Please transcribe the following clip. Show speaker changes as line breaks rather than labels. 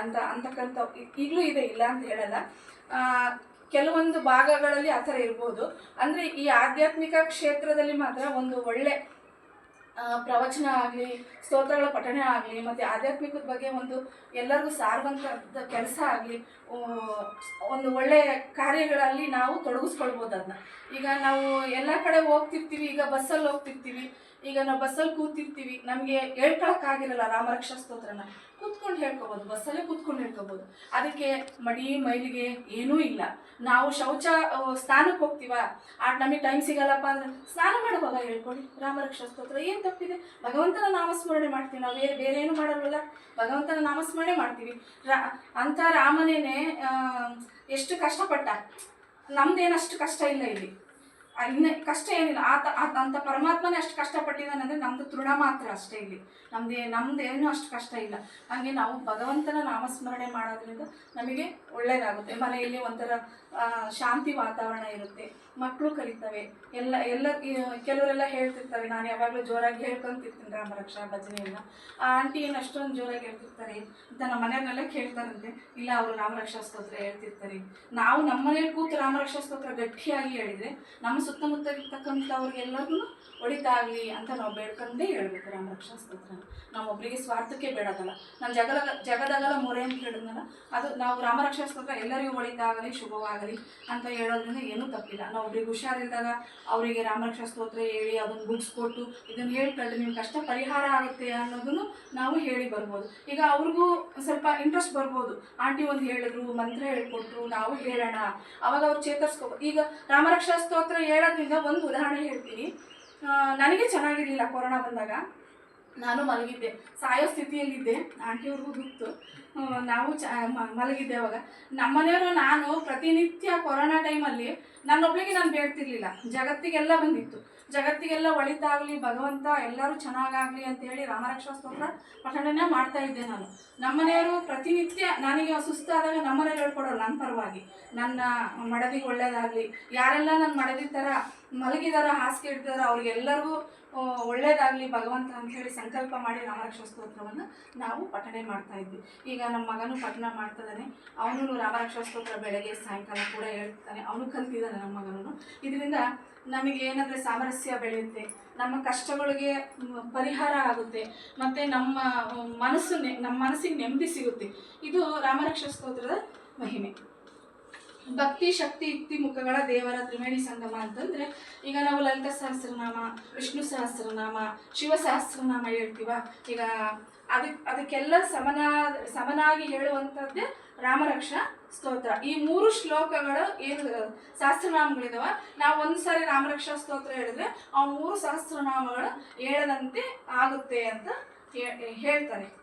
ಅಂತ ಅಂತಕ್ಕಂಥ ಈಗಲೂ ಇದೆ ಇಲ್ಲ ಅಂತ ಹೇಳಲ್ಲ. ಕೆಲವೊಂದು ಭಾಗಗಳಲ್ಲಿ ಆ ಥರ ಇರ್ಬೋದು. ಅಂದರೆ ಈ ಆಧ್ಯಾತ್ಮಿಕ ಕ್ಷೇತ್ರದಲ್ಲಿ ಮಾತ್ರ ಒಂದು ಒಳ್ಳೆ ಪ್ರವಚನ ಆಗಲಿ, ಸ್ತೋತ್ರಗಳ ಪಠಣೆ ಆಗಲಿ, ಮತ್ತು ಆಧ್ಯಾತ್ಮಿಕದ ಬಗ್ಗೆ ಒಂದು ಎಲ್ಲರಿಗೂ ಸಾರುವಂಥದ್ದು ಕೆಲಸ ಆಗಲಿ ಒಂದು ಒಳ್ಳೆಯ ಕಾರ್ಯಗಳಲ್ಲಿ ನಾವು ತೊಡಗಿಸ್ಕೊಳ್ಬೋದು ಅದನ್ನ. ಈಗ ನಾವು ಎಲ್ಲ ಕಡೆ ಹೋಗ್ತಿರ್ತೀವಿ, ಈಗ ಬಸ್ಸಲ್ಲಿ ಹೋಗ್ತಿರ್ತೀವಿ. ಈಗ ನಾವು ಬಸ್ಸಲ್ಲಿ ಕೂತಿರ್ತೀವಿ, ನಮಗೆ ಹೇಳ್ಕೊಳಕ್ಕಾಗಿರಲ್ಲ ರಾಮರಕ್ಷಾ ಸ್ತೋತ್ರನ. ಕೂತ್ಕೊಂಡು ಹೇಳ್ಕೊಬೋದು, ಬಸ್ಸಲ್ಲೇ ಕೂತ್ಕೊಂಡು ಹೇಳ್ಕೊಬೋದು. ಅದಕ್ಕೆ ಮಡಿ, ಮೈಲಿಗೆ ಏನೂ ಇಲ್ಲ. ನಾವು ಶೌಚ ಸ್ನಾನಕ್ಕೆ ಹೋಗ್ತೀವ? ಆ ನಮಗೆ ಟೈಮ್ ಸಿಗಲ್ಲಪ್ಪ ಅಂದ್ರೆ ಸ್ನಾನ ಮಾಡುವಾಗ ಹೇಳ್ಕೊಳ್ಳಿ ರಾಮರಕ್ಷಾ ಸ್ತೋತ್ರ ಏನು ತಪ್ಪಿದೆ? ಭಗವಂತನ ನಾಮಸ್ಮರಣೆ ಮಾಡ್ತೀವಿ, ನಾವು ಬೇರೆ ಬೇರೆ ಏನು ಮಾಡಲ್ವಲ್ಲ? ಭಗವಂತನ ನಾಮಸ್ಮರಣೆ ಮಾಡ್ತೀವಿ. ರಾ ಅಂಥ ರಾಮನೇನೆ ಎಷ್ಟು ಕಷ್ಟಪಟ್ಟ. ನಮ್ದೇನಷ್ಟು ಕಷ್ಟ ಇಲ್ಲ ಇಲ್ಲಿ. ಇನ್ನು ಕಷ್ಟ ಏನಿಲ್ಲ. ಆತ ಆತ ಅಂತ ಪರಮಾತ್ಮನೇ ಅಷ್ಟು ಕಷ್ಟಪಟ್ಟಿದ್ದಾನೆ ಅಂದರೆ ನಮ್ಮದು ತೃಣ ಮಾತ್ರ ಅಷ್ಟೇ ಇಲ್ಲಿ. ನಮ್ದೇ ಏನೂ ಅಷ್ಟು ಕಷ್ಟ ಇಲ್ಲ. ಹಾಗೆ ನಾವು ಭಗವಂತನ ನಾಮಸ್ಮರಣೆ ಮಾಡೋದ್ರಿಂದ ನಮಗೆ ಒಳ್ಳೆಯದಾಗುತ್ತೆ ಮನೆಯಲ್ಲಿ ಒಂಥರ ಶಾಂತಿ ವಾತಾವರಣ ಇರುತ್ತೆ. ಮಕ್ಕಳು ಕಲಿತವೆ. ಎಲ್ಲ ಎಲ್ಲ ಕೆಲವರೆಲ್ಲ ಹೇಳ್ತಿರ್ತಾರೆ, ನಾನು ಯಾವಾಗಲೂ ಜೋರಾಗಿ ಹೇಳ್ಕೊಂತಿರ್ತೀನಿ ರಾಮರಕ್ಷಾ ಭಜನೆಯನ್ನ. ಆ ಆಂಟಿ ಏನು ಅಷ್ಟೊಂದು ಜೋರಾಗಿ ಹೇಳ್ತಿರ್ತಾರೆ. ಅಂತ ನಮ್ಮ ಮನೆಯವ್ರನ್ನೆಲ್ಲ ಕೇಳ್ತಾರಂತೆ, ಇಲ್ಲ, ಅವರು ರಾಮರಕ್ಷಾ ಸ್ತೋತ್ರ ಹೇಳ್ತಿರ್ತಾರೆ. ನಾವು ನಮ್ಮ ಮನೇಲಿ ಕೂತು ರಾಮರಕ್ಷಾ ಸ್ತೋತ್ರ ಗಟ್ಟಿಯಾಗಿ ಹೇಳಿದರೆ, ನಮ್ಮ ಸುತ್ತಮುತ್ತ ಇರ್ತಕ್ಕಂಥವ್ರಿಗೆಲ್ಲರಿಗೂ ಒಳಿತಾಗಲಿ ಅಂತ ನಾವು ಬೇಡ್ಕೊಂಡೇ ಹೇಳ್ಬೇಕು ರಾಮರಕ್ಷಾ ಸ್ತೋತ್ರ ನಾವು ಒಬ್ಬರಿಗೆ ಸ್ವಾರ್ಥಕ್ಕೆ ಬೇಡದಲ್ಲ. ನಮ್ಮ ಜಗದ ಜಗದಗಲ ಮೊರೆ ಅಂತ ಹೇಳಿದ್ನಲ್ಲ, ಅದು ನಾವು ರಾಮರಕ್ಷಾ ಸ್ತೋತ್ರ ಎಲ್ಲರಿಗೂ ಒಳಿತಾಗಲಿ ಶುಭವಾಗಲಿ ಅಂತ ಹೇಳೋದ್ರಿಂದ ಏನೂ ತಪ್ಪಿಲ್ಲ. ನಾವು ಒಬ್ರಿಗೆ ಹುಷಾರಿದ್ದಾಗ ಅವರಿಗೆ ರಾಮರಕ್ಷಾ ಸ್ತೋತ್ರ ಹೇಳಿ ಅದನ್ನು ಬುಕ್ಸ್ ಕೊಟ್ಟು ಇದನ್ನು ಹೇಳ್ಕೊಳ್ಳಿ ನಿಮ್ಮ ಕಷ್ಟ ಪರಿಹಾರ ಆಗುತ್ತೆ ಅನ್ನೋದನ್ನು ನಾವು ಹೇಳಿ ಬರ್ಬೋದು. ಈಗ ಅವ್ರಿಗೂ ಸ್ವಲ್ಪ ಇಂಟ್ರೆಸ್ಟ್ ಬರ್ಬೋದು. ಆಂಟಿ ಒಂದು ಹೇಳಿದ್ರು, ಮಂತ್ರ ಹೇಳ್ಕೊಟ್ರು, ನಾವು ಹೇಳೋಣ. ಅವಾಗ ಅವ್ರು ಚೇತರಿಸ್ಕೋಬೋದು ಈಗ ರಾಮರಕ್ಷಾ ಸ್ತೋತ್ರ ಹೇಳೋದ್ರಿಂದ ಒಂದು ಉದಾಹರಣೆ ಹೇಳ್ತೀನಿ. ನನಗೆ ಚೆನ್ನಾಗಿರಲಿಲ್ಲ ಕೊರೋನಾ ಬಂದಾಗ. ನಾನು ಮಲಗಿದ್ದೆ. ಸಾಯೋ ಸ್ಥಿತಿಯಲ್ಲಿದ್ದೆ. ಆಂಟಿಯವ್ರಿಗೂ ಗೊತ್ತು. ನಾವು ಚ ಮಲಗಿದ್ದೆ ಅವಾಗ. ನಮ್ಮನೆಯವರು ನಾನು ಪ್ರತಿನಿತ್ಯ ಕೊರೋನಾ ಟೈಮಲ್ಲಿ ನನ್ನೊಬ್ಳಿಗೆ ನಾನು ಬೇಡ್ತಿರ್ಲಿಲ್ಲ. ಜಗತ್ತಿಗೆಲ್ಲ ಬಂದಿತ್ತು. ಜಗತ್ತಿಗೆಲ್ಲ ಒಳಿತಾಗಲಿ, ಭಗವಂತ ಎಲ್ಲರೂ ಚೆನ್ನಾಗಾಗಲಿ ಅಂತ ಹೇಳಿ ರಾಮರಕ್ಷಾ ಸ್ತೋತ್ರ ಪಠಣನೆ ಮಾಡ್ತಾ ಇದ್ದೆ ನಾನು. ನಮ್ಮನೆಯವರು ಪ್ರತಿನಿತ್ಯ ನನಗೆ ಸುಸ್ತಾದಾಗ ನಮ್ಮನೇಲಿ ಹೇಳ್ಕೊಡೋರು ನನ್ನ ಪರವಾಗಿ. ನನ್ನ ಮಡದಿಗೆ ಒಳ್ಳೇದಾಗಲಿ, ಯಾರೆಲ್ಲ ನನ್ನ ಮಡದಿ ಥರ ಮಲಗಿದಾರ, ಹಾಸಿಗೆ ಇಡ್ತಾರ ಅವ್ರಿಗೆಲ್ಲರಿಗೂ ಒಳ್ಳೇದಾಗಲಿ ಭಗವಂತ ಅಂತ ಹೇಳಿ ಸಂಕಲ್ಪ ಮಾಡಿ ರಾಮರಕ್ಷ ಸ್ತೋತ್ರವನ್ನು ನಾವು ಪಠಣೆ ಮಾಡ್ತಾ ಇದ್ವಿ. ಈಗ ನಮ್ಮ ಮಗನು ಪಠಣ ಮಾಡ್ತಿದ್ದಾನೆ ಅವನು ರಾಮರಕ್ಷ ಸ್ತೋತ್ರ ಬೆಳಗ್ಗೆ, ಸಾಯಂಕಾಲ ಕೂಡ ಹೇಳ್ತಾನೆ. ಅವನು ಕಲ್ತಿದ್ದಾನೆ ನಮ್ಮ ಮಗನೂ ಇದರಿಂದ ನಮಗೆ ಏನಂದರೆ ಸಾಮರಸ್ಯ ಬೆಳೆಯುತ್ತೆ. ನಮ್ಮ ಕಷ್ಟಗಳಿಗೆ ಪರಿಹಾರ ಆಗುತ್ತೆ. ಮತ್ತು ನಮ್ಮ ಮನಸ್ಸು ನಮ್ಮ ಮನಸ್ಸಿಗೆ ನೆಮ್ಮದಿ ಸಿಗುತ್ತೆ. ಇದು ರಾಮರಕ್ಷ ಸ್ತೋತ್ರದ ಮಹಿಮೆ. ಭಕ್ತಿ ಶಕ್ತಿ ಯುಕ್ತಿ ಮುಖಗಳ ದೇವರ ತ್ರಿವೇಣಿ ಸಂಗಮ ಅಂತಂದ್ರೆ ಈಗ ನಾವು ಲಲಿತ ಸಹಸ್ರನಾಮ, ವಿಷ್ಣು ಸಹಸ್ರನಾಮ, ಶಿವ ಸಹಸ್ರನಾಮ ಹೇಳ್ತೀವ. ಈಗ ಅದಕ್ಕೆ ಅದಕ್ಕೆಲ್ಲ ಸಮನ, ಸಮನಾಗಿ ಹೇಳುವಂಥದ್ದೇ ರಾಮರಕ್ಷಾ ಸ್ತೋತ್ರ. ಈ ಮೂರು ಶ್ಲೋಕಗಳು ಏನು, ಸಹಸ್ರನಾಮಗಳಿದಾವ. ನಾವು ಒಂದು ಸಾರಿ ರಾಮರಕ್ಷಾ ಸ್ತೋತ್ರ ಹೇಳಿದ್ರೆ ಆ ಮೂರು ಸಹಸ್ರನಾಮಗಳು ಹೇಳದಂತೆ ಆಗುತ್ತೆ ಅಂತ ಹೇಳ್ತಾರೆ.